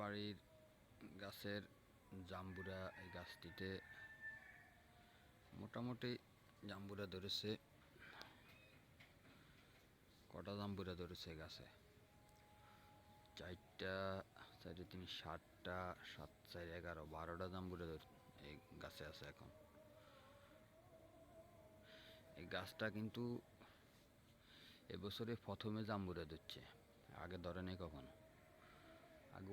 বাড়ির গাছের জাম্বুরা এই গাছটিতে মোটামুটি জাম্বুরা ধরেছে, কটা জাম্বুরা ধরেছে গাছে? চারটা, চারটে তিন সাতটা, সাত, চার, এগারো, বারোটা জাম্বুরা এই গাছে আছে এখন। এই গাছটা কিন্তু এবছরে প্রথমে জাম্বুরা ধরছে, আগে ধরে নেই কখনো।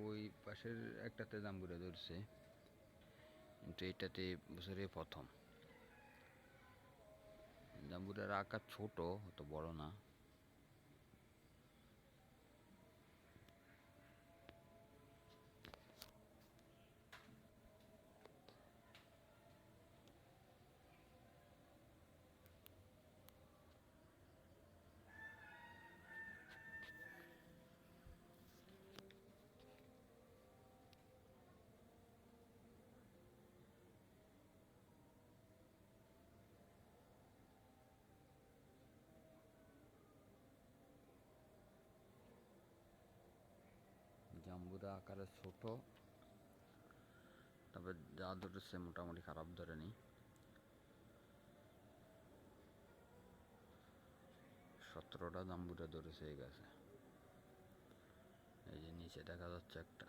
ওই পাশের একটাতে জাম্বুরা ধরছে। কিন্তু এটাতে বছরে প্রথম। জাম্বুরার আকার ছোট, অত বড় না। জাম্বুরা আকারে ছোট, তবে যা ধরেছে মোটামুটি খারাপ ধরেনি সতেরোটা দাম্বুটা ধরেছে এই গাছে। এই যে নিচে দেখা যাচ্ছে একটা।